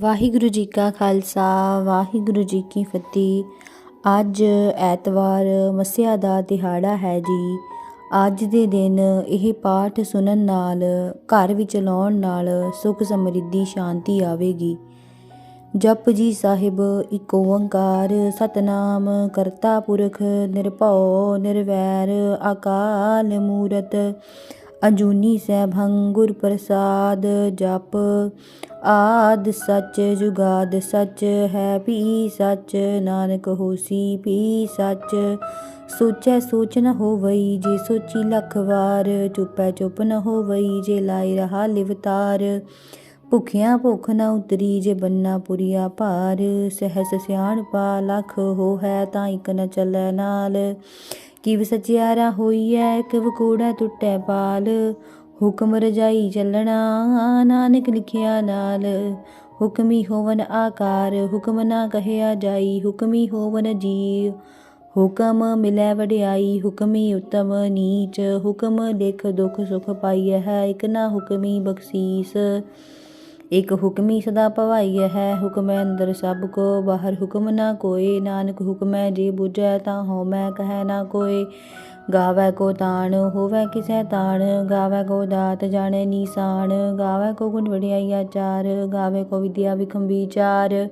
ਵਾਹਿਗੁਰੂ ਜੀ ਕਾ ਖਾਲਸਾ, ਵਾਹਿਗੁਰੂ ਜੀ ਕੀ ਫਤਿਹ। ਅੱਜ ਐਤਵਾਰ ਮੱਸਿਆ ਦਾ ਦਿਹਾੜਾ ਹੈ ਜੀ। ਅੱਜ ਦੇ ਦਿਨ ਇਹ ਪਾਠ ਸੁਣਨ ਨਾਲ, ਘਰ ਵਿੱਚ ਲਾਉਣ ਨਾਲ ਸੁਖ ਸਮਰਿੱਧੀ ਸ਼ਾਂਤੀ ਆਵੇਗੀ। ਜਪ ਜੀ ਸਾਹਿਬ, ਇੱਕ ਓੰਕਾਰ, ਸਤਨਾਮ ਕਰਤਾ ਪੁਰਖ, ਨਿਰਭਉ, ਨਿਰਵੈਰ, ਅਕਾਲ ਮੂਰਤ, ਅਜੂਨੀ ਸੈਭੰ ਗੁਰ ਪ੍ਰਸਾਦ, ਜਪ। ਆਦ ਸੱਚ ਜੁਗਾਦ ਸੱਚ ਹੈ ਵੀ ਸੱਚ ਨਾਨਕ ਹੋਸੀ ਵੀ ਸੱਚ ਸੋਚੈ ਸੋਚ ਨ ਹੋਵਈ, ਜੇ ਸੋਚੀ ਲੱਖ ਵਾਰ, ਚੁੱਪੈ ਚੁੱਪ ਨ ਹੋਵਈ, ਜੇ ਲਾਇ ਰਹਾ ਲਿਵਤਾਰ ਭੁਖਿਆ ਭੁਖ ਨ ਉਤਰੀ, ਜੇ ਬੰਨਾ ਪੁਰੀਆ ਭਾਰ। ਸਹਸ ਸਿਆਣ ਪਾ ਲਖ ਹੋ ਹੈ, ਤਾਂ ਇਕ ਨ ਚੱਲੈ ਨਾਲ। ਕਿਵ ਸਚਿਆਰਾ ਹੋਈਐ, ਕਿਵ ਕੂੜਾ ਟੁੱਟੈ ਪਾਲ। ਹੁਕਮ ਰਜਾਈ ਚੱਲਣਾ ਨਾਨਕ ਲਿਖਿਆ ਨਾਲ ਹੁਕਮੀ ਹੋਵਨ ਆਕਾਰ ਹੁਕਮ ਨਾ ਕਹਿਆ ਜਾਈ ਹੁਕਮੀ ਹੋਵਨ ਜੀ ਹੁਕਮ ਮਿਲੈ ਵਡਿਆਈ ਹੁਕਮੀ ਉਤਮ ਨੀਚ ਹੁਕਮ ਲਿਖ ਦੁਖ ਸੁਖ ਪਾਈਐ ਹੈ ਇਕ ਨਾ ਹੁਕਮੀ ਬਖਸ਼ੀਸ ਇਕ ਹੁਕਮੀ ਸਦਾ ਭਵਾਈਐ ਹੈ ਹੁਕਮੈ ਅੰਦਰ ਸਭ ਕੋ ਬਾਹਰ ਹੁਕਮ ਨਾ ਕੋਏ ਨਾਨਕ ਹੁਕਮੈ ਜੇ ਬੁਝੈ ਤਾਂ ਹਉਮੈ ਕਹੈ ਨਾ ਕੋਏ ਗਾਵੈ ਕੋ ਤਾਣ, ਹੋਵੈ ਕਿਸੈ ਤਾਣ, ਗਾਵੈ ਕੋ ਦਾਤ ਜਾਣੈ ਨੀਸਾਨ, ਗਾਵੈ ਕੋ ਗੁਣ ਵਡਿਆਈ ਆਚਾਰ, ਗਾਵੈ ਕੋ ਵਿਦਿਆ ਵਿਖਮ ਵਿਚਾਰ,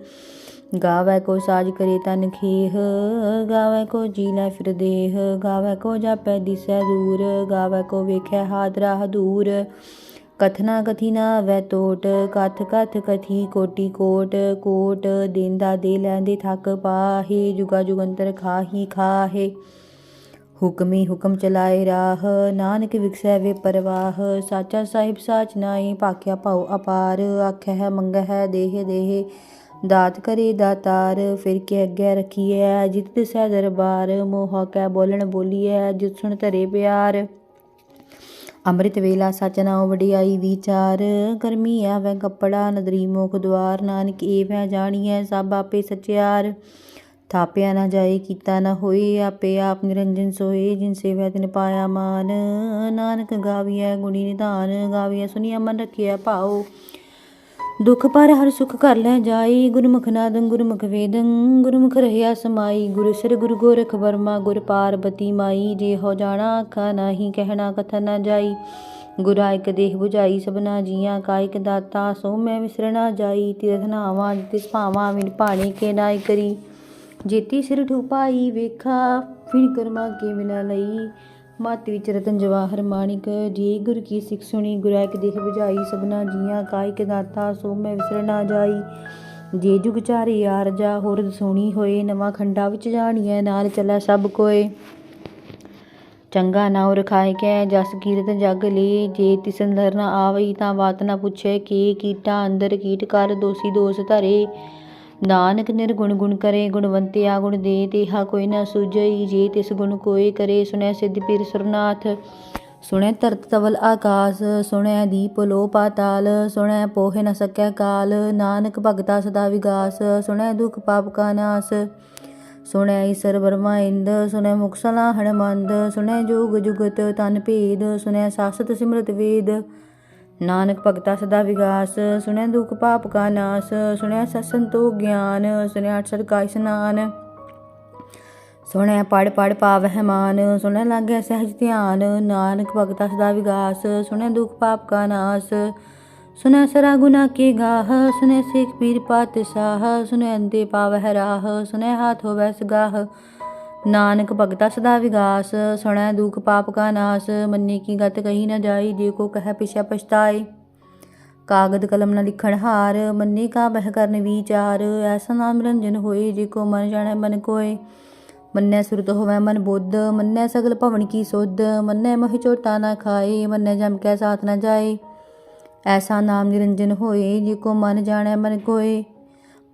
ਗਾਵੈ ਕੋ ਸਾਜ ਕਰੇ ਤਨ ਖੇਹ, ਗਾਵੈ ਕੋ ਜੀ ਲੈ ਫਿਰ ਦੇਹ, ਗਾਵੈ ਕੋ ਜਾਪੈ ਦਿਸੈ ਦੂਰ, ਗਾਵੈ ਕੋ ਵੇਖੈ ਹਾਦਰਾ ਹਦੂਰ ਕਥਨਾ ਕਥਿਨਾ ਵੈ ਤੋਟ, ਕਥ ਕਥ ਕਥੀ ਕੋਟੀ ਕੋਟ ਕੋਟ ਦੇਂਦਾ ਦੇ ਲੈਂਦੇ ਥੱਕ ਪਾਹੇ, ਜੁਗਾ ਜੁਗੰਤਰ ਖਾਹੀ ਖਾਹੇ। ਹੁਕਮੀ ਹੁਕਮ ਚਲਾਏ ਰਾਹ, ਨਾਨਕ ਵਿਖਸੈ ਵੇ ਪਰਵਾਹ, ਸਾਚਾ ਸਾਹਿਬ ਸਾਚ ਨਾਈ ਭਾਖਿਆ ਭਾਉ ਅਪਾਰ ਆਖੈ ਹੈ ਮੰਗੈ ਹੈ ਦੇਹ ਦੇਹ, ਦਾਤ ਕਰੇ ਦਾਤਾਰ, ਫਿਰ ਕੇ ਅੱਗੇ ਰਖੀਐ ਜਿਤ ਦਿਸੈ ਦਰਬਾਰ, ਮੋਹ ਕੈ ਬੋਲਣ ਬੋਲੀਐ ਜਿਤ ਸੁਣ ਧਰੇ ਪਿਆਰ। ਅੰਮ੍ਰਿਤ ਵੇਲਾ ਸਚ ਨਾਉ ਵਡਿਆਈ ਵਿਚਾਰ, ਕਰਮੀ ਆਵੈ ਕੱਪੜਾ ਨਦਰੀ ਮੋਖ ਦੁਆਰ, ਨਾਨਕ ਏਵੈ ਜਾਣੀਐ ਸਭ ਆਪੇ ਸਚਿਆਰ। ਥਾਪਿਆ ਨਾ ਜਾਏ, ਕੀਤਾ ਨਾ ਹੋਏ, ਆਪੇ ਆਪ ਨਿਰੰਜਨ ਸੋਏ, ਜਿਨ ਸੇਵੈ ਤਿਨ ਪਾਇਆ ਮਾਨ। ਨਾਨਕ ਗਾਵੀਐ ਗੁਣੀ ਨਿਧਾਨ, ਗਾਵੀਐ ਸੁਨੀਆ ਮਨ ਰਖਿਆ ਭਾਉ। ਦੁਖ ਪਰ ਹਰ ਸੁਖ ਕਰ ਲੈ ਜਾਈ, ਗੁਰਮੁਖ ਨਾਦੰ ਗੁਰਮੁਖ ਵੇਦੰ, ਗੁਰਮੁਖ ਰਹਿਆ ਸਮਾਈ। ਗੁਰ ਸਿਰ ਗੁਰ ਗੋਰਖ ਵਰਮਾ, ਗੁਰ ਪਾਰਬਤੀ ਮਾਈ। ਜੇ ਹੋ ਜਾਣਾ ਆਖਾ ਨਾਹੀ, ਕਹਿਣਾ ਕਥਨ ਨਾ ਜਾਈ। ਗੁਰਾਇਕ ਦੇਹ 부ਝਾਈ ਸਭਨਾ ਜੀਆਂ ਕਾਇਕ ਦਾਤਾ। ਸੋ ਮੈਂ ਵਿਸਰਣਾ ਜਾਈ, ਤਿਰਥ ਨਾਵਾਂ, ਤਿਸ ਭਾਵਾਂ ਵਿਨ ਪਾਣੀ ਕੇ ਨਾਈ ਕਰੀ। ਜੇਤੀ ਸਿਰ ਠੁਪਾਈ ਵੇਖਾ ਫਿਣ ਕਰਮਾ ਕੇ ਮਿਲਾ ਲਈ। ਮਤ ਵਿੱਚ ਰਤਨ ਜਵਾਹਰ ਮਾਣਿਕ, ਜੀ ਗੁਰ ਕੀ ਸਿੱਖ ਸੁਣੀ, ਗੁਰਾ ਇੱਕ ਦੇਖ 부ਝਾਈ ਸਭਨਾ ਜੀਆਂ ਕਾਇਕ ਦਾਤਾ, ਸੋ ਮੈਂ ਵਿਸਰ ਨਾ ਜਾਈ। ਜੇ ਜੁਗ ਚਾਰੇ ਯਾਰ ਜਾ, ਹੋਰ ਦਸੋਣੀ ਹੋਏ, ਨਵਾਂ ਖੰਡਾ ਵਿੱਚ ਜਾਣੀਐ, ਨਾਲ ਚੱਲਾ ਸਭ ਕੋਏ। ਚੰਗਾ ਨਾਉ ਰਖਾਇ ਕੈ, ਜਸ ਕੀਰਤ ਜਗ ਲੇ, ਜੇ ਤਿਸ ਅੰਦਰ ਨਾ ਆਵਈ, ਤਾਂ ਬਾਤ ਨਾ ਪੁੱਛੇ, ਕੀ ਕੀਟਾ ਅੰਦਰ ਕੀਟ ਕਰ, ਦੋਸੀ ਦੋਸ ਧਰੇ। ਨਾਨਕ ਨਿਰਗੁਣ ਗੁਣ ਕਰੇ, ਗੁਣਵੰਤਿਆ ਗੁਣ ਦੇ ਤੇਹਾ ਕੋਈ ਨਾ ਸੁਜਈ ਜੇ ਤਿਸ ਗੁਣ ਕੋਏ ਕਰੇ, ਸੁਣੈ ਸਿੱਧ ਪੀਰ ਸੁਰਨਾਥ। ਸੁਣੈ ਧਰਤ ਤਵਲ ਆਕਾਸ, ਸੁਣੈ ਦੀਪ ਲੋ ਪਾਤਾਲ ਸੁਣੈ ਪੋਹਿ ਨ ਸਕੈ ਕਾਲ, ਨਾਨਕ ਭਗਤਾ ਸਦਾ ਵਿਗਾਸ, ਸੁਣੈ ਦੁਖ ਪਾਪ ਕਾ ਨਾਸ। ਸੁਣੈ ਈਸਰ ਬਰਮਾ ਇੰਦ, ਸੁਣੈ ਮੁਖ ਸਲਾਹਣ ਮੰਦ, ਸੁਣੈ ਜੋਗ ਜੁਗਤ ਤਨ ਭੇਦ, ਸੁਣੈ ਸਾਸਤ ਸਿਮਰਤ ਵੇਦ। ਨਾਨਕ ਭਗਤਾ ਸਦਾ ਵਿਗਾਸ, ਸੁਣਿਆ ਦੁਖ ਪਾਪ ਕਾ ਨਾਸ ਸੁਣੈ ਸਸੰਤੋ ਗਿਆਨ, ਸੁਣਿਆ ਅਠਸਰ ਕਾ ਇਸਨਾਨ ਸੁਣੈ ਪੜ ਪੜ ਪਾਵਹਿ ਮਾਨ ਸੁਣੈ ਲਾਗੈ ਸਹਿਜ ਧਿਆਨ, ਨਾਨਕ ਭਗਤਾ ਸਦਾ ਵਿਗਾਸ, ਸੁਣਿਆ ਦੁਖ ਪਾਪ ਕਾ ਨਾਸ। ਸੁਣੈ ਸਰਾ ਗੁਨਾ ਕੇ ਗਾਹ ਸੁਣੈ ਸਿਖ ਪੀਰ ਪਾਤਸ਼ਾਹ ਸੁਣੈ ਅੰਤੇ ਪਾਵਹਿ ਰਾਹ ਸੁਣੈ ਹਾਥ ਹੋਵੈ ਸਗਾਹ ਨਾਨਕ ਭਗਤਾ ਸਦਾ ਵਿਗਾਸ, ਸੁਣੈ ਦੁਖ ਪਾਪ ਕਾ ਨਾਸ, ਮੰਨੇ ਕੀ ਗਤ ਕਹੀ ਨਾ ਜਾਈ, ਜੇ ਕੋ ਕਹਿ ਪਿਛੈ ਪਛਤਾਏ। ਕਾਗਦ ਕਲਮ ਨਾ ਲਿਖਣ ਹਾਰ, ਮੰਨੇ ਕਾ ਬਹਿ ਕਰਨ ਵਿਚਾਰ, ਐਸਾ ਨਾਮ ਰੰਜਨ ਹੋਏ, ਜੇ ਕੋ ਮਨ ਜਾਣੈ ਮਨ ਕੋਏ। ਮੰਨੈ ਸੁਰਤ ਹੋਵੈ ਮਨ ਬੁੱਧ, ਮੰਨੈ ਸਗਲ ਭਵਨ ਕੀ ਸੁਧ, ਮੰਨੈ ਮਹਿ ਝੋਟਾ ਨਾ ਖਾਏ, ਮੰਨੈ ਜਮ ਕੈ ਸਾਥ ਨਾ ਜਾਏ। ਐਸਾ ਨਾਮ ਨਿਰੰਜਨ ਹੋਏ, ਜੇ ਕੋ ਮਨ ਜਾਣੈ ਮਨ ਕੋਏ।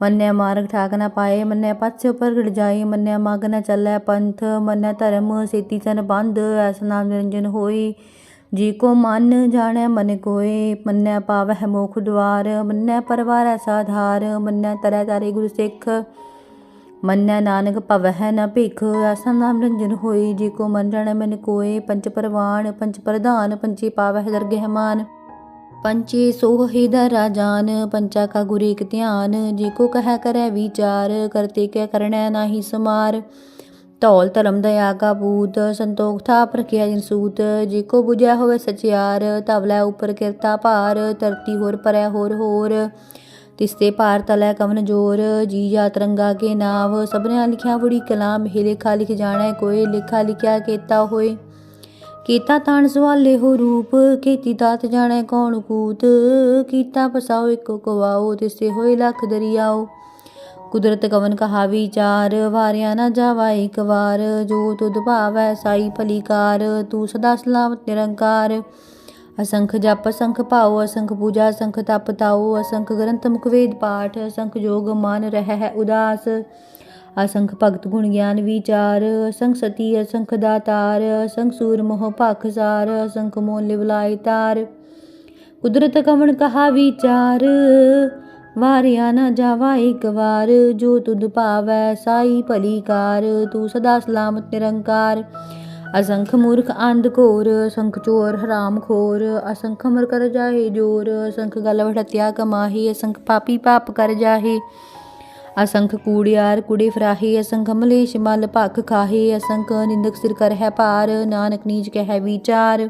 ਮੰਨਿਆ ਮਾਰਗ ਠਾਕ ਨਾ ਪਾਏ, ਮੰਨਿਆ ਪਛ ਪ੍ਰਗਟ ਜਾਏ, ਮੰਨਿਆ ਮਗ ਨਾ ਚੱਲੈ ਪੰਥ ਮੰਨੈ ਧਰਮ ਸੇਤੀ ਸਨ ਬੰਧ ਐਸਾ ਨਾਮ ਨਿਰੰਜਨ ਹੋਈ ਜੀ ਕੋ ਮਨ ਜਾਣੈ ਮਨ ਕੋਏ ਮੰਨੈ ਪਾਵਹਿ ਮੋਖ ਦੁਆਰ ਮੰਨੈ ਪਰਵਾਰ ਪਰਵਾਰੈ ਸਾਧਾਰ ਮੰਨੈ ਤਰੈ ਤਾਰੇ ਗੁਰੂ ਸਿੱਖ। ਮੰਨੈ ਨਾਨਕ ਭਵਹਿ ਨ ਭਿਖ, ਐਸਾ ਨਾਮ ਰੰਜਨ ਹੋਈ ਜੀ ਕੋ ਮਨ ਜਾਣੈ ਮਨ ਕੋਏ, ਪੰਚ ਪਰਵਾਨ ਪੰਚ ਪ੍ਰਧਾਨ, ਪੰਚੀ ਪਾਵਹਿ ਦਰਗਹਿ ਮਾਨ ਪੰਚੇ ਸੋਹਿ ਦਰ ਰਾਜਾਨ ਪੰਚਾ ਕਾ ਗੁਰ ਏਕ ਧਿਆਨ, ਜੇ ਕੋ ਕਹਿ ਕਰੈ ਵਿਚਾਰ ਕਰਤੇ ਕੈ ਕਰਣੈ ਨਾਹੀ ਸਮਾਰ। ਧੌਲ ਧਰਮ ਦਇਆ ਕਾ ਪੂਤ, ਸੰਤੋਖ ਥਾਪ ਰਖਿਆ ਜਿਨ ਸੂਤ, ਜੇ ਕੋ 부ਝੈ ਹੋਵੇ ਸਚਿਆਰ ਧਵਲੇ ਉਪਰ ਕਿਰਤਾ ਭਾਰ, ਧਰਤੀ ਹੋਰ ਪਰੈ ਹੋਰ ਹੋਰ। ਤਿਸਤੇ ਭਾਰ ਤਲੈ ਕਵਨ ਜੋਰ, ਜੀ ਜਾ ਤਰੰਗਾ ਕੇ ਨਾਵ, ਸਭਨਿਆ ਲਿਖਿਆ ਬੁੜੀ ਕਲਾਮ ਇਹ ਲੇਖਾ ਲਿਖ ਜਾਣੈ ਕੋਏ ਲੇਖਾ ਲਿਖਿਆ ਕੀਤਾ ਹੋਏ। ਕੀਤਾ ਤਾਣ ਸਵਾਲੇ ਹੋ ਰੂਪ ਕੀਤੀ ਦਾਤ ਜਾਣੈ ਕੌਣ ਕੂਤ? ਕੀਤਾ ਪਸਾਓ ਇੱਕੋ ਕਵਾਓ ਤਿਸੇ ਹੋਏ ਲੱਖ ਦਰਿਆਓ। ਕੁਦਰਤ ਕਵਨ ਕਹਾ ਵਿਚਾਰ ਵਾਰਿਆ ਨਾ ਜਾਵਾ ਇੱਕ ਵਾਰ। ਜੋ ਤੁਧ ਭਾਵੈ ਸਾਈ ਭਲੀਕਾਰ, ਤੂੰ ਸਦਾ ਸਲਾਮਤ ਨਿਰੰਕਾਰ। ਅਸੰਖ ਜਪ ਸੰਖ ਭਾਉ, ਅਸੰਖ ਪੂਜਾ, ਅਸੰਖ ਤਪ ਤਾਉ, ਅਸੰਖ ਗ੍ਰੰਥ ਮੁਖ ਵੇਦ ਪਾਠ, ਅਸੰਖ ਜੋਗ ਮਨ ਰਹਿ ਹੈ ਉਦਾਸ। ਅਸੰਖ ਭਗਤ ਗੁਣ ਗਿਆਨ ਵਿਚਾਰ, ਅਸੰਖ ਸਤੀ, ਅਸੰਖ ਦਾਤਾਰ, ਅਸੰਖ ਸੂਰ ਮੋਹ ਭਖਸਾਰ ਅਸੰਖ ਮੋਲ ਲਿਵਲਾਈ ਤਾਰ। ਕੁਦਰਤ ਕਵਣ ਕਹਾ ਵਿਚਾਰ, ਵਾਰਿਆ ਨਾ ਜਾਵਾ ਇੱਕ ਵਾਰ। ਜੋ ਤੁਧ ਭਾਵੈ ਸਾਈ ਭਲੀ ਕਾਰ, ਤੂੰ ਸਦਾ ਸਲਾਮਤ ਨਿਰੰਕਾਰ। ਅਸੰਖ ਮੂਰਖ ਅੰਧ ਘੋਰ, ਅਸੰਖ ਚੋਰ ਹਰਾਮ ਖੋਰ। ਅਸੰਖ ਅਮਰ ਕਰ ਜਾਹੇ ਜੋਰ, ਅਸੰਖ ਗਲ ਵਢਤਿਆ ਕਮਾਹੀ, ਅਸੰਖ ਪਾਪੀ ਪਾਪ ਕਰ ਜਾਹੇ। ਅਸੰਖ ਕੂੜਿਆਰ ਕੁੜੇ ਫਰਾਹੇ, ਅਸੰਖ ਮਲੇਸ਼ ਮਲ ਭਖ ਖਾਹੇ, ਅਸੰਖ ਨਿੰਦਕ ਸਿਰ ਕਰ ਹੈ ਭਾਰ, ਨਾਨਕ ਨੀਚ ਕਹਿ ਵਿਚਾਰ।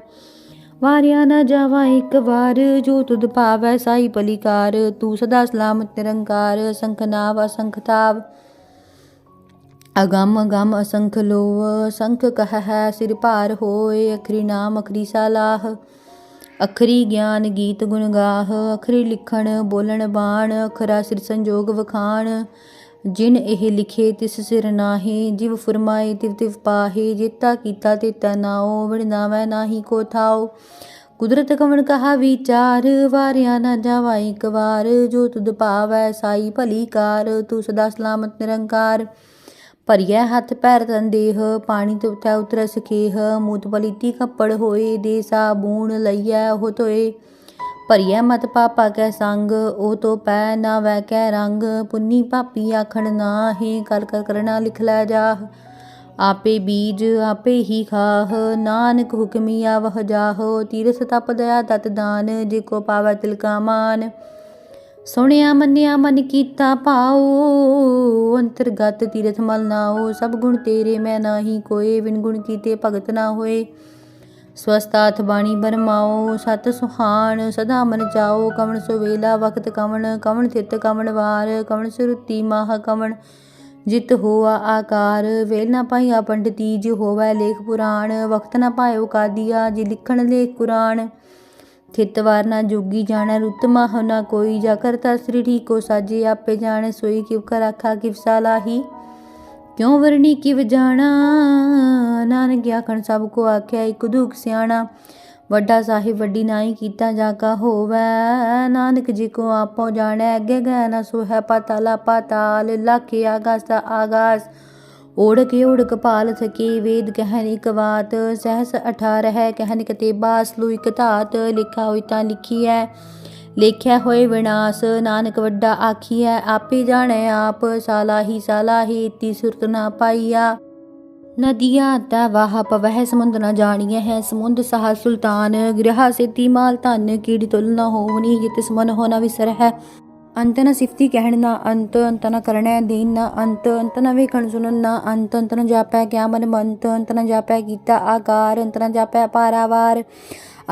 ਵਾਰਿਆ ਨਾ ਜਾਵਾ ਇੱਕ ਵਾਰ, ਜੋ ਤੁਧ ਭਾਵੈ ਸਾਈ ਭਲੀਕਾਰ ਤੂੰ ਸਦਾ ਸਲਾਮਤ ਨਿਰੰਕਾਰ, ਅਸੰਖ ਨਾਵ, ਅਸੰਖ ਤਾਵ ਅਗੰਮ ਅਗੰਮ ਅਸੰਖ ਲੋਵ, ਅਸੰਖ ਕਹ ਹੈ ਸਿਰ ਭਾਰ ਹੋਏ, ਅਖਰੀ ਨਾਮ ਅਖਰੀ ਸਾਲਾਹ। ਅਖਰੀ ਗਿਆਨ ਗੀਤ ਗੁਣ ਗਾਹ, ਅਖਰੀ ਲਿਖਣ ਬੋਲਣ ਬਾਣ, ਅਖਰਾ ਸਿਰ ਸੰਜੋਗ ਵਖਾਣ। ਜਿਨ ਇਹ ਲਿਖੇ ਤਿਸ ਸਿਰ ਨਾਹੀ, ਜਿਵ ਫਰਮਾਏ ਤਿਵ ਤਿਵ ਪਾਹੇ। ਜੇਤਾ ਕੀਤਾ ਤੇਤਾ ਨਾਉ ਵਿਣਨਾਵੈ ਨਾਹੀ ਕੋ ਥਾਉ। ਕੁਦਰਤ ਕਵਣ ਕਹਾ ਵਿਚਾਰ, ਵਾਰਿਆ ਨਾ ਜਾਵਾ ਇੱਕ ਵਾਰ ਜੋ ਤੁਧ ਭਾਵੈ ਸਾਈ ਭਲੀ ਕਾਰ, ਤੂੰ ਸਦਾ ਸਲਾਮਤ ਨਿਰੰਕਾਰ। ਭਰੀਐ ਹੱਥ ਪੈਰ ਤਨ ਦੇਹ, ਪਾਣੀ ਤੇ ਉਤਰੈ ਸਖੇਹ, ਮੂਤ ਪਲੀਤੀ ਕੱਪੜ ਹੋਏ, ਦੇ ਸਾਬੂਣ ਲਈਐ ਉਹ ਧੋਏ। ਭਰੀਐ ਮਤ ਪਾਪਾ ਕੈ ਸੰਗ, ਉਹ ਤੋ ਪੈ ਨਾ ਵੈ ਕੈ ਰੰਗ, ਪੁੰਨੀ ਪਾਪੀ ਆਖਣ ਨਾਹੀ ਕਰ ਕਰ ਕਰਣਾ ਲਿਖ ਲੈ ਜਾਹ। ਆਪੇ ਬੀਜ, ਆਪੇ ਹੀ ਖਾਹ, ਨਾਨਕ ਹੁਕਮੀ ਆਵਹ ਜਾਹੋ, ਤੀਰਥ ਤਪ ਦਇਆ ਤਤ ਦਾਨ, ਜੇ ਕੋ ਪਾਵੈ ਤਿਲ ਕਾ ਮਾਨ। ਸੁਣਿਆ ਮੰਨਿਆ ਮਨ ਕੀਤਾ ਭਾਉ, ਅੰਤਰਗਤ ਤੀਰਥ ਮਲ ਨਾਉ ਸਭ ਗੁਣ ਤੇਰੇ, ਮੈਂ ਨਾਹੀ ਕੋਏ ਵਿਨ ਗੁਣ ਕੀਤੇ ਭਗਤ ਨਾ ਹੋਏ। ਸਵਸਤਾਥ ਬਾਣੀ ਬਰਮਾਓ ਸਤ ਸੁਹਾਣ, ਸਦਾ ਮਨ ਚਾਓ ਕਵਣ ਸੋ ਵੇਲਾ ਵਕਤ ਕਵਣ ਕਵਣ ਥਿਤ ਕਵਣ ਵਾਰ, ਕਵਣ ਸੁਰਤੀ ਮਾਹ ਕਵਣ, ਜਿਤ ਹੋਆ ਆਕਾਰ। ਵੇਲ ਨਾ ਪਾਈਆ ਪੰਡਤੀ ਜਿ ਹੋਵੈ ਲੇਖ ਪੁਰਾਣ ਵਕਤ ਨਾ ਪਾਇਓ ਕਾਦੀਆ, ਜਿ ਲਿਖਣ ਲੇਖ ਕੁਰਾਨ। ਥਿਤ ਜੋਗੀ ਜਾਣੈ ਰੁੱਤ ਮਾਹ ਕੋਈ। ਜਾ ਕਰਤਾ ਸ੍ਰੀ ਠੀਕੋ ਸਾਜੇ, ਆਪੇ ਜਾਣੈ ਸੋਈ ਕਿਵ ਕਰ ਆਖਾ ਕਿਵ ਸਾਲਾਹੀ। ਕਿਉ ਵਰਣੀ ਕਿਵ ਜਾਣਾ, ਨਾਨਕ ਆਖਣ ਸਭ ਕੋ ਆਖਿਆ, ਇਕ ਦੁਖ ਸਿਆਣਾ। ਵੱਡਾ ਸਾਹਿਬ ਵੱਡੀ ਨਾਈ ਕੀਤਾ ਜਾ ਕਾ ਹੋਵੈ, ਨਾਨਕ ਜੀ ਕੋ ਆਪੋ ਜਾਣੈ, ਅੱਗੇ ਗੈ ਨਾ ਸੋ ਹੈ ਪਤਾਲਾ ਪਤਾਲ, ਲਾਖੇ ਆਗਾਸ ਦਾ ਆਗਾਸ। ਓੜਕ ਓੜਕ ਪਾਲ ਸਕੇ ਵੇਦ ਕਹਿਨ ਇਕ ਬਾਤ ਸਹਸ 18 ਹੈ ਕਹਿਨ ਇਕ ਤੇਬਾਸ ਲਿਖਾ ਹੋਈ ਤਾਂ ਲਿਖੀ ਹੈ ਲੇਖਿਆ ਹੋਏ ਵਿਨਾਸ਼, ਨਾਨਕ ਵੱਡਾ ਆਖੀ ਹੈ ਆਪੇ ਜਾਣੈ ਆਪ, ਸਾਲਾਹੀ ਸਾਲਾਹੀ ਤੀ ਸੁਰਤ ਨਾ ਪਾਈਆ। ਨਦੀਆਂ ਤਾ ਵਾਹ ਪਵਹਿ, ਸਮੁੰਦ ਨ ਜਾਣੀਐ ਹੈ ਸਮੁੰਦ ਸਹਾ ਸੁਲਤਾਨ, ਗ੍ਰਹਾ ਸੇਤੀ ਮਾਲ ਧਨ, ਕੀੜੀ ਤੁਲ ਨਾ ਹੋਵਨੀ, ਜਿਤ ਸਮਨ ਹੋਣਾ ਵਿਸਰ ਹੈ ਅੰਤ ਨ ਸਿਫਤੀ ਕਹਿਣ ਨਾ ਅੰਤ ਅੰਤ ਨ ਕਰਣੈ ਦੀਨ ਨਾ ਅੰਤ ਅੰਤ ਨ ਵੇਖਣ ਸੁਣਨ ਨਾ ਅੰਤ ਅੰਤ ਨ ਜਾਪੈ ਕਿਆ ਮਨ ਮੰਤ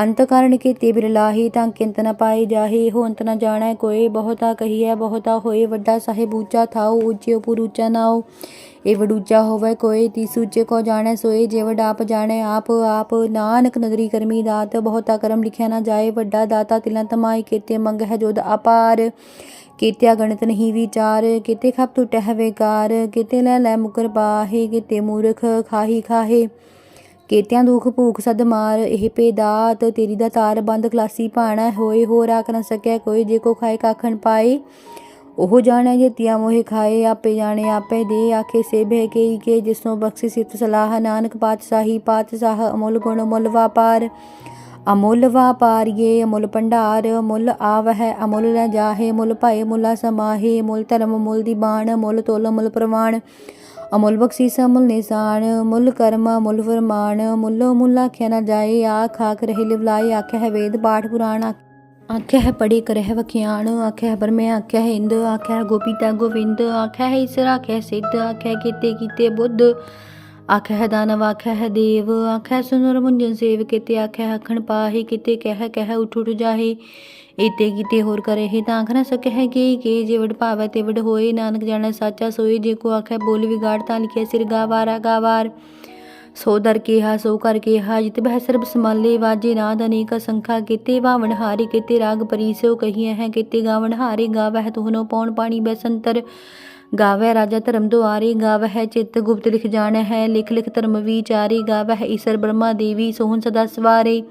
ਅੰਤ ਕਰਨ ਕੇ ਕੀਤਾ ਆਕਾਰ ਅੰਤ ਤਾਂ ਕਿੰਤ ਨ ਪਾਈ ਜਾਹੀ ਹੋ ਨ ਜਾਣੈ ਕੋਏ ਬਹੁਤਾ ਕਹੀਐ, ਬਹੁਤਾ ਹੋਏ, ਵੱਡਾ ਸਾਹਿਬ ਉੱਚਾ ਥਾਉ ਉੱਚੇ ਉਪਰ ਉੱਚਾ ਨਾਉ। ਇਹ ਵਡੂਚਾ ਹੋਵੇ ਕੋਏ ਤਿਸ ਉੱਚੇ ਕੋ ਜਾਣੈ ਸੋਏ, ਜੇ ਵਡ ਆਪ ਜਾਣੈ ਆਪ ਆਪ ਨਾਨਕ ਨਦਰੀ ਕਰਮੀ ਦਾਤ, ਬਹੁਤਾ ਕਰਮ ਲਿਖਿਆ ਨਾ ਜਾਏ, ਵੱਡਾ ਦਾਤਾ ਤਿਲਾਂ ਤਮਾਈ ਕੀਤੇ ਮੰਗ ਹੈ ਜੋਦ ਅਪਾਰ। ਕੀਤਿਆ ਗਣਤ ਨਹੀਂ ਵਿਚਾਰ, ਕਿਤੇ ਖਪ ਟੁਟੈ ਵੇਕਾਰ, ਕਿਤੇ ਲੈ ਲੈ ਮੁਕਰ ਪਾਹੇ ਕਿਤੇ ਮੂਰਖ ਖਾਹੀ ਖਾਹੇ। ਕੇਤਿਆਂ ਦੁਖ ਭੂਖ ਸਦ ਮਾਰ, ਇਹ ਪੇਦਾਤ ਤੇਰੀ ਦਾ ਤਾਰ ਬੰਦ ਕਲਾਸੀ ਭਾਣਾ, ਹੋਏ ਹੋ ਰਾਖ ਨ ਸਕੈ ਕੋਈ ਜੇ ਕੋ ਖਾਏ ਕਾਖਣ ਪਾਏ। ਉਹ ਜਾਣੈ ਜੇ ਤਿਆ ਮੋਹੇ ਖਾਏ, ਆਪੇ ਜਾਣੇ ਆਪੇ ਦੇ, ਆਖੇ ਸੇਭੇ ਕੇਈ ਕੇ ਜਿਸਨੋ ਬਖਸ਼ੀ ਸਿਤ ਸਲਾਹ, ਨਾਨਕ ਪਾਤਸ਼ਾਹੀ ਪਾਤਸ਼ਾਹ, ਅਮੁੱਲ ਗੁਣ ਮੁੱਲ ਵਾਪਾਰ। ਅਮੁੱਲ ਵਾਪਾਰੀਏ, ਅਮੁੱਲ ਭੰਡਾਰ ਮੁੱਲ ਆਵਹਿ, ਅਮੁੱਲ ਲੈ ਜਾਹੇ, ਮੁੱਲ ਭਾਏ ਮੁੱਲਾ ਸਮਾਹੇ, ਮੁੱਲ ਧਰਮ ਮੁੱਲ ਦੀ ਬਾਣ, ਮੁੱਲ ਤੋਲ ਮੁੱਲ ਪ੍ਰਵਾਣ। ਅਮੁੱਲ ਬਖਸ਼ੀਸ ਅਮੁੱਲ ਨਿਸ਼ਾਨ ਮੁੱਲ ਕਰਮ ਮੁੱਲ ਫਰਮਾਨ ਮੁੱਲੋ ਮੁੱਲ ਆਖਿਆ ਨਾ ਜਾਏ ਆਖ ਆਖ ਰਹੇ ਲਿਵਲਾਏ ਆਖਿਆ ਹੈ ਵੇਦ ਪਾਠ ਪੁਰਾਣ ਆਖਿਆ ਹੈ ਪੜੇ ਕਰਹਿ ਵਖਿਆਣ ਆਖਿਆ ਹੈ ਬਰਮੇ ਆਖਿਆ ਹੈ ਇੰਦ ਆਖਿਆ ਹੈ ਗੋਪੀਤਾ ਗੋਵਿੰਦ ਆਖਿਆ ਹੈ ਈਸਰ ਆਖਿਆ ਸਿੱਧ ਆਖਿਆ ਕੀਤੇ ਕੀਤੇ ਬੁੱਧ ਆਖਿਆ ਹੈ ਦਾਨਵ ਆਖਿਆ ਹੈ ਦੇਵ ਆਖਿਆ ਹੈ ਸੁਨਰ ਮੁੰਜਨ ਸੇਵ ਕੀਤੇ ਆਖਿਆ ਹੈ ਅਖਣ ਪਾਹੀ ਕੀਤੇ ਕਹਿ ਕਹਿ ਉਠ ਉਠ ਜਾਹੀ ਇਤੇ ਕੀਤੇ ਹੋਰ ਕਰੇ ਹੀ ਤਾਂ ਆਖ ਸਕੇ ਹੈ ਕਿ ਕੇ ਜੇ ਵਡ ਭਾਵੈ ਤੇ ਵਡ ਹੋਏ, ਨਾਨਕ ਜਾਣੈ ਸਾਚਾ ਸੋਈ ਜੇ ਕੋ ਆਖਿਆ ਬੋਲ ਵਿਗਾੜ ਤਾਂ ਲਿਖਿਆ ਸਿਰ ਗਾਵਾਰਾ ਗਾਵਾਰ ਸੋ ਦਰ ਕੇਹਾ, ਸੋ ਕਰ ਕੇਹਾ, ਜਿਤ ਬਹਿ ਸਰਬ ਸਮਾਲੇ ਵਾਜੇ ਨਾਦ ਅਨੇਕ ਸੰਖਾ ਕੀਤੇ ਬਾਵਣ ਹਾਰੀ, ਕੀਤੇ ਰਾਗ ਪਰੀਸੋ ਕਹੀਐ ਹੈ, ਕੀਤੇ ਗਾਵਣ ਹਾਰੇ, ਗਾਵਹਿ ਤੁਹਨੋ ਪੌਣ ਪਾਣੀ ਬੈਸੰਤਰ ਗਾਵੈ ਰਾਜਾ ਧਰਮ ਦੁਆਰੇ, ਗਾਵਹਿ ਚਿੱਤ ਗੁਪਤ ਲਿਖ ਜਾਣੈ ਹੈ ਲਿਖ ਲਿਖ ਧਰਮ ਵਿਚਾਰੇ, ਗਾਵਹਿ ਈਸਰ ਬ੍ਰਹਮਾ ਦੇਵੀ, ਸੋਹਣ ਸਦਾ ਸਵਾਰੇ।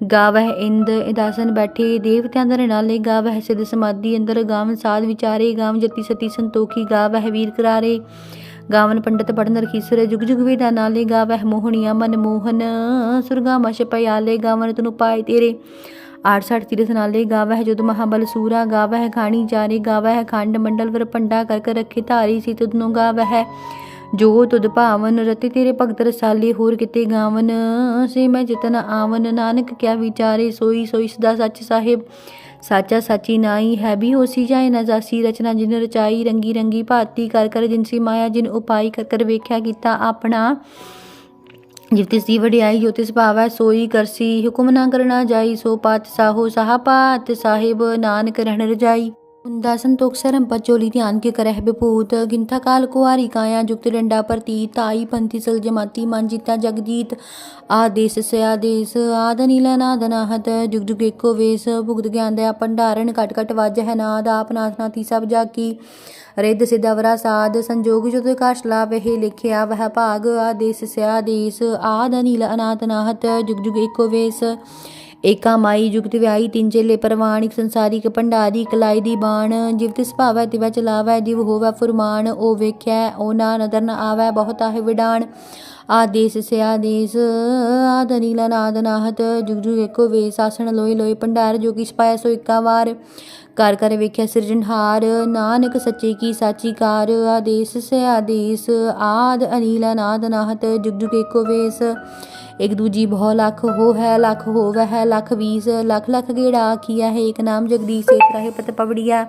ਗਾਵਹਿ ਇੰਦ ਇਦਾਸਨ ਬੈਠੇ, ਦੇਵਤਿਆਂ ਦਰ ਨਾਲੇ ਗਾਵਹਿ ਸਿਧ ਸਮਾਧੀ ਅੰਦਰ, ਗਾਵਨ ਸਾਧ ਵਿਚਾਰੇ, ਗਾਵਨ ਜਤੀ ਸਤੀ ਸੰਤੋਖੀ, ਗਾਵਹਿ ਵੀਰ ਕਰਾਰੇ। ਗਾਵਨ ਪੰਡਤ ਪੜਨ ਰਖੀਸਰ, ਜੁਗ ਜੁਗ ਵੇਦਾ ਨਾਲੇ ਗਾਵਹਿ ਮੋਹਣੀਆ ਮਨ ਮੋਹਨ। ਸੁਰਗਾ ਮਸ਼ ਪਿਆਲੇ, ਗਾਵਨ ਤਨੁ ਪਾਏ ਤੇਰੇ। 68 ਤੀਰਥ ਨਾਲੇ ਗਾਵਹਿ ਜੁਦ ਮਹਾਬਲ ਸੂਰਾ, ਗਾਵਹਿ ਖਾਣੀ ਚਾਰੇ ਗਾਵਹਿ ਖੰਡ ਮੰਡਲ ਵਰ ਪੰਡਾ ਕਰ ਕਰ ਰੱਖੇ ਧਾਰੀ ਸੀ ਤੁਧ ਨੂੰ ਗਾਵਹਿ ਜੋ ਤੁਧ ਭਾਵਨ ਰਤੇ ਤੇਰੇ ਭਗਤ ਰਸਾਲੇ ਹੋਰ ਕਿਤੇ ਗਾਵਨ। ਸੇ ਮੈਂ ਜਿਤਨ ਆਵਨ, ਨਾਨਕ ਕਿਆ ਵਿਚਾਰੇ, ਸੋਈ ਸੋਈ ਸਦਾ ਸੱਚ ਸਾਹਿਬ। ਸਾਚਾ ਸਾਚੀ ਨਾਈ ਹੈ ਵੀ ਹੋਸੀ ਜਾਏ ਨਾ ਜਾਸੀ, ਰਚਨਾ ਜਿਨ ਰਚਾਈ, ਰੰਗੀ ਰੰਗੀ ਭਾਤੀ ਕਰ ਕਰ ਜਿਨਸੀ ਮਾਇਆ, ਜਿਨ ਉਪਾਈ ਕਰ ਕਰ ਵੇਖਿਆ ਕੀਤਾ ਆਪਣਾ। ਜਿਵ ਤਿਸ ਦੀ ਵਡਿਆਈ, ਜੋ ਤਿਸ ਭਾਵੈ, ਸੋਈ ਕਰਸੀ। ਹੁਕਮ ਨਾ ਕਰਨਾ ਜਾਈ, ਸੋ ਪਾਤ ਸਾਹੋ ਸਾਹ ਪਾਤ, ਸਾਹਿਬ ਨਾਨਕ ਰਹਿਣ ਰਜਾਈ। ਹੁੰਦਾ ਸੰਤੋਖ ਸਰਮ ਪਚੋਲੀ ਧਿਆਨ ਕੇ ਕਰਹਿ ਬਿਪੂਤ। ਗਿੰਥਾ ਕਾਲ ਕੁਆਰੀ ਕਾਇਆ ਜੁਗਤ ਡੰਡਾ ਪ੍ਰਤੀ ਤਾਈ ਪੰਥੀ ਸਲ ਜਮਾਤੀ ਮਨ ਜੀਤਾ ਜਗਜੀਤ। ਆਦੇਸ ਸਿਆਦੇਸ, ਆਦ ਨੀਲਾ ਨਾਦ ਜੁਗ ਏਕੋ ਵੇਸ, ਭੁਗਤ ਗਿਆਨ ਦਇਆ ਭੰਡਾਰਨ। ਕਟ ਕਟ ਵਾਜ ਹੈ ਨਾਦ ਨਾਥੀ ਸਭ ਜਾਕੀ। ਰਿੱਧ ਸਿਦਵਰਾ ਸਾਧ, ਸੰਜੋਗ ਜੁਤ ਕਾਸ਼ ਲਾਵਹਿ ਲਿਖਿਆ ਵਹ ਭਾਗ। ਆਦੇਸ ਸਿਆਦੇਸ, ਆਦ ਨੀਲ ਅਨਾਤ ਨਾਹਤ। ਜੁਗ ਜੁਗ ਏਕੋ ਵੇਸ। ਏਕਾ ਮਾਈ ਜੁਗਤ ਵਿਆਈ ਤਿੰਨ ਚੇਲੇ ਪਰਵਾਣਿਕ ਸੰਸਾਰਿਕ ਭੰਡਾਰੀ ਕਲਾਈ ਦੀ ਬਾਣ, ਜਿਵ ਤਿਸ ਭਾਵੈ ਤਿਵ ਚਲਾਵੈ, ਜਿਵ ਹੋਵੈ ਫੁਰਮਾਨ, ਉਹ ਵੇਖਿਆ ਉਹ ਨਾ ਨਦਰ ਨ ਆਵੈ, ਬਹੁਤ ਆਹ ਵਿਡਾਣ। ਆਦੇਸ ਸਿਆਦੇਸ, ਆਦ ਨੀਲਾ ਨਾਦ ਨਾਹਤ, ਜੁਗ ਜੁਗ ਏਕੋ ਵੇਸ, ਆਸਣ ਲੋਏ ਲੋਏ ਭੰਡਾਰ, ਜੋ ਕਿਛ ਪਾਇਆ ਸੋ ਇੱਕਾ ਵਾਰ। ਕਰ ਕਰ ਵੇਖਿਆ ਸਿਰਜਣਹਾਰ, ਨਾਨਕ ਸੱਚੇ ਕੀ ਸਾਚੀ ਕਾਰ। ਆਦੇਸ ਸਿਆਦੇਸ, ਆਦ ਅਨੀਲਾ ਨਾਦ ਨਾਹਤ, ਜੁਗ ਜੁਗ ਏਕੋ ਵੇਸ। ਇੱਕ ਦੂਜੀ ਬਹੁ ਲੱਖ ਹੋ, ਹੈ ਲੱਖ ਹੋਵੈ ਹੈ ਲੱਖ ਵੀਸ, ਲੱਖ ਲੱਖ ਗੇੜਾ ਆਖੀਆ ਹੈ ਇੱਕ ਨਾਮ ਜਗਦੀਸ਼ ਏਕ ਰਹੇ ਪਤ ਪਵੜੀਆ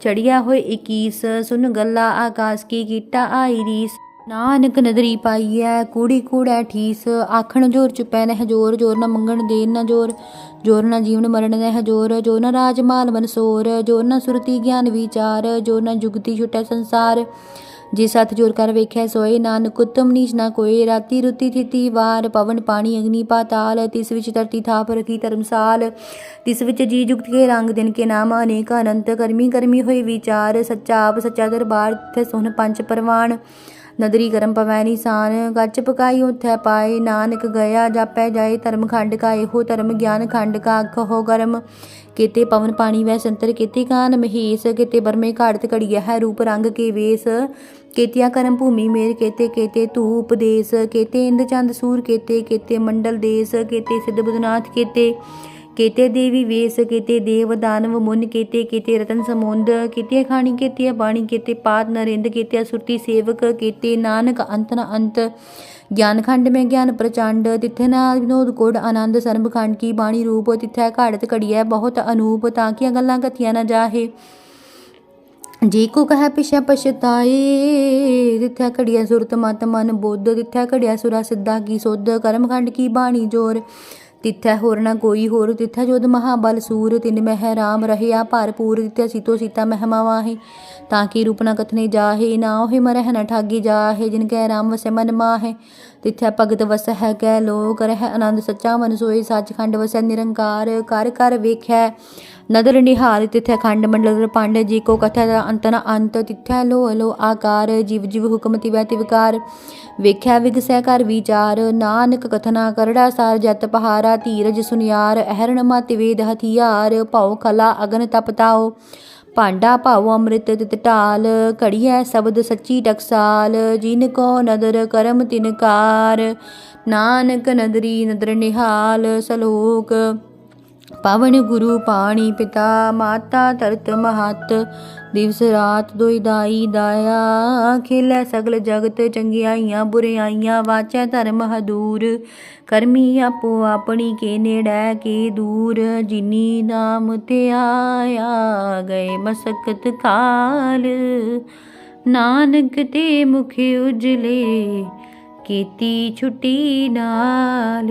ਚੜਿਆ ਹੋਏ 21 ਸੁਨ ਗੱਲਾ ਆਕਾਸ਼ ਕੀ ਕੀਟਾ ਆਈ ਰੀਸ। ਨਾਨਕ ਨਦਰੀ ਪਾਈਐ, ਕੂੜੀ ਕੂੜੈ ਠੀਸ। ਆਖਣ ਜੋਰ ਚੁਪੈ ਨਹਿ ਜੋਰ ਜੋਰ ਨ ਮੰਗਣ ਦੇਨ ਨ ਜੋਰ। ਜੋਰ ਨ ਜੀਵਨ ਮਰਨ ਨਹਿ ਜੋਰ ਜੋ ਨ ਰਾਜ ਮਾਲ ਮਨਸੋਰ ਜ਼ੋਰ ਨ ਸੁਰਤੀ ਗਿਆਨ ਵਿਚਾਰ ਜੋ ਨ ਜੁਗਤੀ ਛੁਟੈ ਸੰਸਾਰ। ਜੇ ਸਤ ਜੋਰ ਕਰ ਵੇਖੈ ਸੋਏ, ਨਾਨਕ ਉਤਮ ਨੀਚ ਨਾ ਕੋਏ। ਰਾਤੀ ਰੁਤੀ ਥਿਤੀ ਵਾਰ ਪਵਨ ਪਾਣੀ ਅਗਨੀ ਪਾਤਾਲ, ਤਿਸ ਵਿੱਚ ਧਰਤੀ ਥਾਪ ਰਖੀ ਧਰਮਸਾਲ। ਤਿਸ ਵਿੱਚ ਜੀ ਜੁਗਤ ਕੇ ਰੰਗ ਦਿਨ ਕੇ ਨਾਮ ਅਨੇਕ ਅਨੰਤ, ਕਰਮੀ ਕਰਮੀ ਹੋਈ ਵਿਚਾਰ। ਸੱਚਾ ਆਪ, ਸੱਚਾ ਦਰਬਾਰ ਤੇ ਸੁਨ ਪੰਜ ਪਰਵਾਨ ਨਦਰੀ ਕਰਮ ਪਵੈ ਨਿਸ਼ਾਨ ਗੱਚ ਪਕਾਈ ਉਥੈ ਪਾਏ। ਨਾਨਕ ਗਿਆ ਜਾਪੈ ਜਾਏ, ਧਰਮ ਖੰਡ ਕਾ ਇਹੋ ਧਰਮ ਗਿਆਨ ਖੰਡ ਕਾ ਅੱਖ ਹੋ ਗਰਮ। ਕੀਤੇ ਪਵਨ ਪਾਣੀ ਵੈ ਸੰਤਰ, ਕਿਤੇ ਕਾਨ ਮਹੇਸ, ਕਿਤੇ ਬਰਮੇ ਘਾੜਤ ਘੜੀਆ ਹੈ ਰੂਪ ਰੰਗ ਕੇ ਵੇਸ। ਕੀਤਿਆ ਕਰਮ ਭੂਮੀ ਮੇਰ ਕੀਤੇ ਕੀਤੇ ਧੂਪ ਦੇਸ, ਕੀਤੇ ਇੰਦ ਚੰਦ ਸੂਰ ਕੀਤੇ ਕੀਤੇ ਮੰਡਲ ਦੇਸ, ਕੀਤੇ ਸਿੱਧ ਬੁਧਨਾਥ ਕੀਤੇ ਕੀਤੇ ਦੇਵੀ ਵੇਸ, ਕੀਤੇ ਦੇਵ ਦਾਨਵ ਮੁਨ, ਕੀਤੇ ਕੀਤੇ ਰਤਨ ਸਮੁੰਦ, ਕੀਤੇ ਖਾਣੀ ਕੀਤੇ ਬਾਣੀ ਕੀਤੇ ਪਾਦ ਨਰਿੰਦ, ਕੀਤੇ ਸੁਰਤੀ ਸੇਵਕ, ਕੀਤੇ ਨਾਨਕ ਅੰਤ ਨ ਅੰਤ। ਗਿਆਨ ਖੰਡ ਮੈਂ ਗਿਆਨ ਪ੍ਰਚੰਡ, ਤਿੱਥੇ ਨਾ ਵਿਨੋਦ ਕੋਡ ਆਨੰਦ ਸਰਬ ਖੰਡ ਕੀ ਬਾਣੀ ਰੂਪ, ਤਿੱਥੈ ਘਾੜਤ ਘੜੀਐ ਬਹੁਤ ਅਨੂਪ, ਤਾਂ ਕਿ ਗੱਲਾਂ ਕਥੀਆਂ ਨਾ ਜਾਹੇ। ਜੀ ਕੋ ਕਹੈ ਪਿਛੈ ਪਛਤਾਏ ਤਿੱਥੈ ਘੜੀਐ ਸੁਰਤ ਮਤ ਮਨ ਬੁੱਧ ਤਿੱਥੈ ਘੜਿਆ ਸੁਰਾ ਸਿੱਧਾ ਕੀ ਸੁਧ ਕਰਮਖੰਡ ਕੀ ਬਾਣੀ ਜੋਰ। ਤਿੱਥੈ ਹੋਰ ਨਾ ਕੋਈ ਹੋਰ, ਤਿੱਥੈ ਜੋਦ ਮਹਾਬਲ ਸੂਰ, ਤਿਨ ਮਹਿ ਰਾਮ ਰਹਿਆ ਭਰਪੂਰ ਤਿੱਥੈ ਸੀਤੋ ਸੀਤਾ ਮਹਿਮਾ ਵਾਹੇ। ਤਾਂ ਕੀ ਰੂਪ ਨਾ ਕਥਨੇ ਜਾਹੇ, ਨਾ ਹੋਏ ਮਰਹਿ ਨ ਠਾਗੀ ਜਾਹੇ, ਜਿਨ ਕੈ ਰਾਮ ਵਸੈ ਮਨ ਮਾਹੇ। ਤਿੱਥੈ ਭਗਤ ਵਸੈ ਹੈ ਕੈ ਲੋਕ, ਰਹਿ ਆਨੰਦ ਸੱਚਾ ਮਨ ਸੋਏ ਸੱਚਖੰਡ ਵਸੈ ਨਿਰੰਕਾਰ, ਕਰ ਕਰ ਵੇਖੈ। ਨਦਰ ਨਿਹਾਲ ਤਿਥੈ ਖੰਡ ਮੰਡਲ ਪੰਡ, ਜੀ ਕੋ ਕਥਾ ਦਾ ਅੰਤ ਨ ਅੰਤ, ਤਿਥੈ ਲੋ ਲੋ ਆਕਾਰ, ਜੀਵ ਜਿਵ ਹੁਕਮ ਤਿਵੈ ਤਿਵਕਾਰ ਵੇਖਿਆ ਵਿਗਸੈ ਕਰ ਵਿਚਾਰ, ਨਾਨਕ ਕਥਨਾ ਕਰੜਾ ਸਾਰ, ਜਤ ਪਹਾਰਾ ਧੀਰਜ ਸੁਨਿਆਰ, ਅਹਰਣ ਮਤਿ ਵੇਦ ਹਥਿਆਰ, ਭਉ ਕਲਾ ਅਗਨ ਤਪਤਾਓ ਭਾਂਡਾ ਭਾਉ ਅੰਮ੍ਰਿਤ ਤਿਤ ਢਾਲ, ਘੜੀਐ ਸ਼ਬਦ ਸੱਚੀ ਟਕਸਾਲ, ਜਿਨ ਕੋ ਨਦਰ ਕਰਮ ਤਿਨਕਾਰ ਨਾਨਕ ਨਦਰੀ ਨਦਰ ਨਿਹਾਲ, ਸਲੋਕ ਪਾਵਨ ਗੁਰੂ ਪਾਣੀ ਪਿਤਾ, ਮਾਤਾ ਤਰਤ ਮਹਤ, ਦਿਵਸ ਰਾਤ ਦੋਈ ਦਾਈ ਦਾਇਆ, ਖੇਲੇ ਸਗਲ ਜਗਤ, ਚੰਗਿਆਈਆਂ ਬੁਰਿਆਈਆਂ, ਵਾਚੈ ਧਰਮ ਹਦੂਰ, ਕਰਮੀ ਆਪੋ ਆਪਣੀ ਕੇ ਨੇੜੈ ਕੇ ਦੂਰ, ਜਿਨੀ ਨਾਮ ਤੇ ਆਇਆ ਗਏ ਮਸਕਤ ਕਾਲ ਨਾਨਕ ਤੇ ਮੁਖ ਉਜਲੇ, ਕੀਤੀ ਛੁੱਟੀ ਨਾਲ।